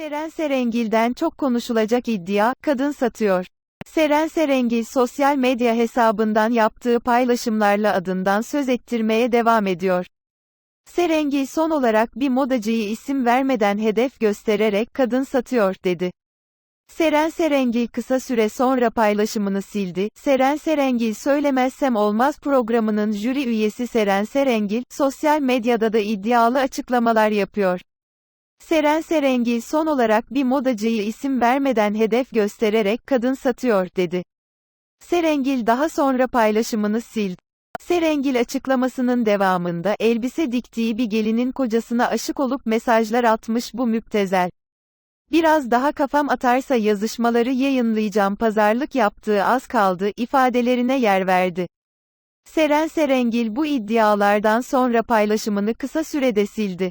Seren Serengil'den çok konuşulacak iddia, kadın satıyor. Seren Serengil sosyal medya hesabından yaptığı paylaşımlarla adından söz ettirmeye devam ediyor. Serengil son olarak bir modacıyı isim vermeden hedef göstererek kadın satıyor dedi. Seren Serengil kısa süre sonra paylaşımını sildi. Seren Serengil Söylemezsem Olmaz programının jüri üyesi Seren Serengil, sosyal medyada da iddialı açıklamalar yapıyor. Seren Serengil son olarak bir modacıyı isim vermeden hedef göstererek kadın satıyor dedi. Serengil daha sonra paylaşımını sildi. Serengil açıklamasının devamında elbise diktiği bir gelinin kocasına aşık olup mesajlar atmış bu müptezel. Biraz daha kafam atarsa yazışmaları yayınlayacağım pazarlık yaptığı az kaldı ifadelerine yer verdi. Seren Serengil bu iddialardan sonra paylaşımını kısa sürede sildi.